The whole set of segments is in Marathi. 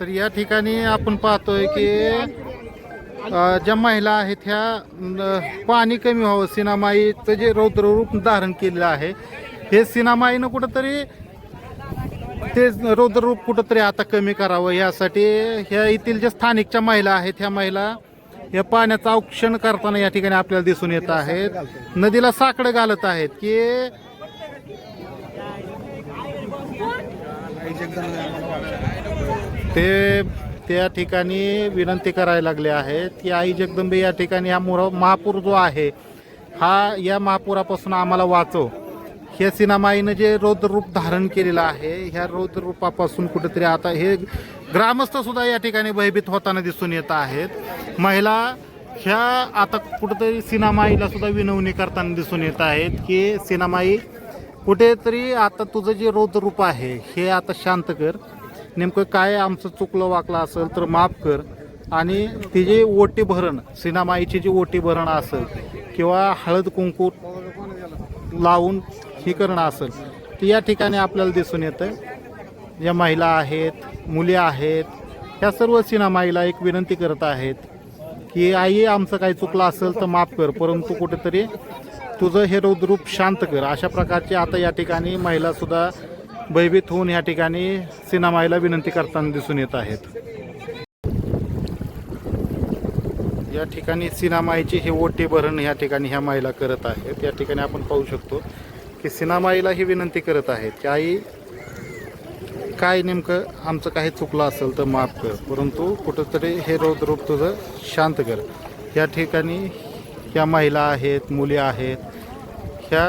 तर या ठिकाणी आपण पाहतोय की ज्या महिला आहेत ह्या पाणी कमी व्हावं सिनामाईचं जे रौद्ररूप धारण केलेलं आहे हे सिनामाईनं कुठंतरी ते रौद्ररूप कुठंतरी आता कमी करावं यासाठी ह्या येथील ज्या स्थानिकच्या महिला आहेत ह्या महिला या पाण्याचं औक्षण करताना या ठिकाणी आपल्याला दिसून येत आहेत. नदीला साकडं घालत आहेत की ते त्या ठिकाणी विनंती करायला लागले आहेत की आई जगदंबे या ठिकाणी हा मोर महापूर जो आहे हा या महापुरापासून आम्हाला वाचव. ह्या सिनामाईनं जे रौद्ररूप धारण केलेलं आहे ह्या रौद्ररूपापासून कुठेतरी आता हे ग्रामस्थसुद्धा या ठिकाणी भयभीत होताना दिसून येत आहेत. महिला ह्या आता कुठेतरी सिनामाईला सुद्धा विनवणी करताना दिसून येत आहेत की सिनामाई कुठेतरी आता तुझं जे रौद्ररूप आहे हे आता शांत कर. नेमकं काय आमचं चुकलं वाकलं असेल तर माफ कर. आणि ती जी ओटी भरण सिनामाईची जी ओटी भरण असेल किंवा हळद कुंकू लावून ही करणं असेल तर या ठिकाणी आपल्याला दिसून येतं ज्या महिला आहेत मुली आहेत ह्या सर्व सिनामाईला एक विनंती करत आहेत की आई आमचं काही चुकलं असेल तर माफ कर परंतु कुठेतरी तुझं हे रौद्रूप शांत कर. अशा प्रकारचे आता या ठिकाणी महिला सुद्धा भयभीत होऊन या ठिकाणी सिनामाईला विनंती करताना दिसून येत आहेत. या ठिकाणी सिनामाईची हे ओटी भरण या ठिकाणी ह्या महिला करत आहेत. या ठिकाणी आपण पाहू शकतो की सिनामाईला ही विनंती करत आहेत की आई काय नेमकं आमचं काही चुकलं असेल तर माफ कर. परंतु कुठंतरी हे रौद्रूप तुझं शांत कर. या ठिकाणी ह्या महिला आहेत मुली आहेत. ह्या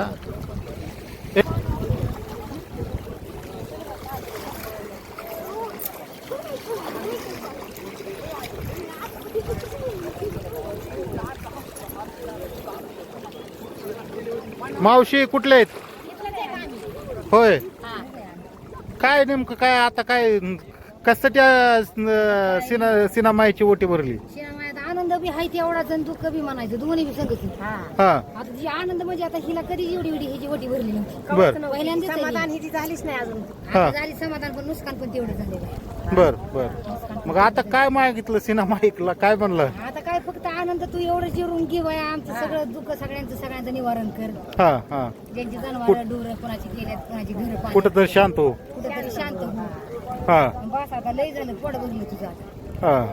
मावशी कुठले आहेत? होय. काय नेमकं काय आता काय कशासाठी त्या सिना सिनामाईची ओटी भरली? आनंद बी आहे तेवढा जण दुःख बी म्हणायचं. दोन्ही बी संगत. हा. आता जी आनंद म्हणजे आता हिला कधी एवढी एवढी ह्याची वटी भरली नव्हती. बर. पहिल्यांदाच आहे समाधान ही. झालीच नाही अजून. हा. आता झाली समाधान पण नुकसान पण तेवढं झालेलं आहे. बर बर. मग आता काय मागितलं सिनामाईकला काय म्हणलं? आता काय फक्त आनंद तू एवढं जिरून घे बाया आमचं सगळं दुःख सगळ्यांचं सगळ्यांचं निवारण कर. हा हा. ज्यांची जनावर डोर कोणाची गेल्यात कोणाची घर कुठं तर शांत हो. कुठेतरी शांत हो. हा. बस आता लय झालं पोट भरलं तुझं आता. हा.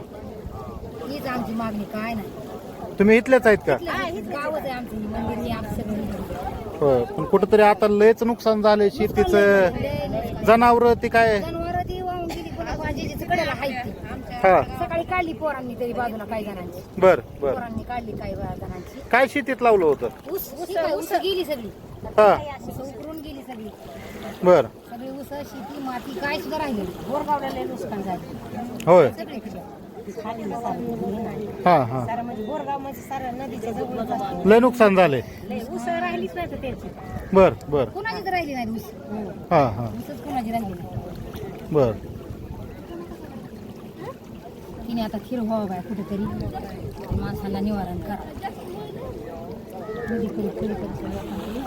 हीच आमची मागणी काय नाही. तुम्ही इथलेच आहेत का? हीच गावच आहे आमचं ही मंदिर हे आमचं सगळं होय पण कुठंतरी आता लयच नुकसान झालंय शेतीचं जनावर ती काय? जनावर ती वाहून गेली कोणा भाजीची कडेला हाय ती. हा. सकाळी काढली पोरांनी तरी बाजूला काही जणांची बर बर. पोरांनी काढली काही जणांची काय शेतीत लावलं होतं? ऊस ऊस ऊस गेली सगळी. हा. ऊस उकरून गेली सगळी. बर. सगळी ऊस शेती माती काय सुद्धा राहिली बोरगावला लय नुकसान झालं. होय. खाली हा हा. सारं म्हणजे बोरगाव म्हणजे सारं नदीच्या जवळच असतं. लय नुकसान झालंय. लय ऊस राहिलीच नाही तर त्यांची. बर बर. कोणाचीच राहिली नाही ऊस. हा. हा ऊसच कोणाची राहिली नाही. बर. तिने आता खीर व्हावं बाय कुठेतरी. माणसाला निवारण करा. नदीकडे खीर करतो लोकांकडे